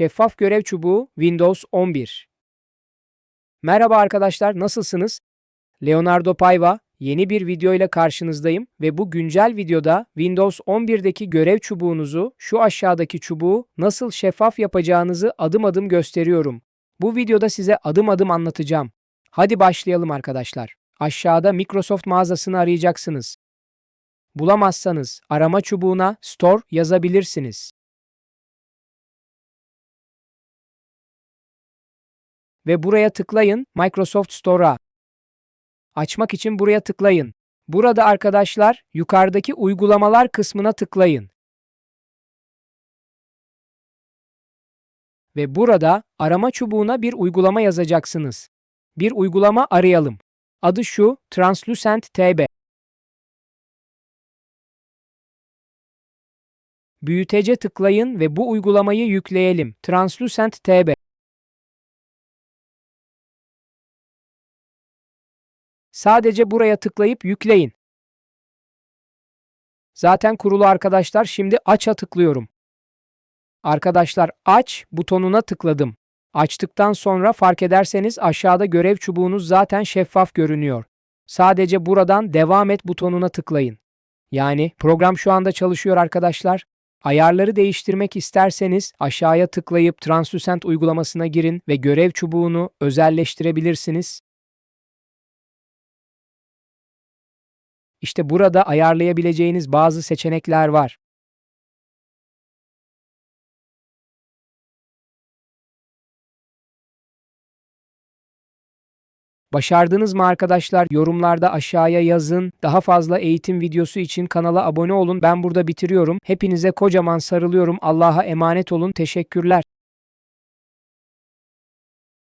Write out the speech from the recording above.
Şeffaf görev çubuğu Windows 11. Merhaba arkadaşlar, nasılsınız? Leonardo Paiva, yeni bir video ile karşınızdayım ve bu güncel videoda Windows 11'deki görev çubuğunuzu şu aşağıdaki çubuğu nasıl şeffaf yapacağınızı adım adım gösteriyorum. Bu videoda size adım adım anlatacağım. Hadi başlayalım arkadaşlar. Aşağıda Microsoft mağazasını arayacaksınız. Bulamazsanız arama çubuğuna Store yazabilirsiniz. Ve buraya tıklayın Microsoft Store'a. Açmak için buraya tıklayın. Burada arkadaşlar yukarıdaki uygulamalar kısmına tıklayın. Ve burada arama çubuğuna bir uygulama yazacaksınız. Bir uygulama arayalım. Adı şu Translucent TB. Büyütece tıklayın ve bu uygulamayı yükleyelim. Translucent TB. Sadece buraya tıklayıp yükleyin. Zaten kurulu arkadaşlar şimdi aç'a tıklıyorum. Arkadaşlar aç butonuna tıkladım. Açtıktan sonra fark ederseniz aşağıda görev çubuğunuz zaten şeffaf görünüyor. Sadece buradan devam et butonuna tıklayın. Yani program şu anda çalışıyor arkadaşlar. Ayarları değiştirmek isterseniz aşağıya tıklayıp Translucent uygulamasına girin ve görev çubuğunu özelleştirebilirsiniz. İşte burada ayarlayabileceğiniz bazı seçenekler var. Başardınız mı arkadaşlar? Yorumlarda aşağıya yazın. Daha fazla eğitim videosu için kanala abone olun. Ben burada bitiriyorum. Hepinize kocaman sarılıyorum. Allah'a emanet olun. Teşekkürler.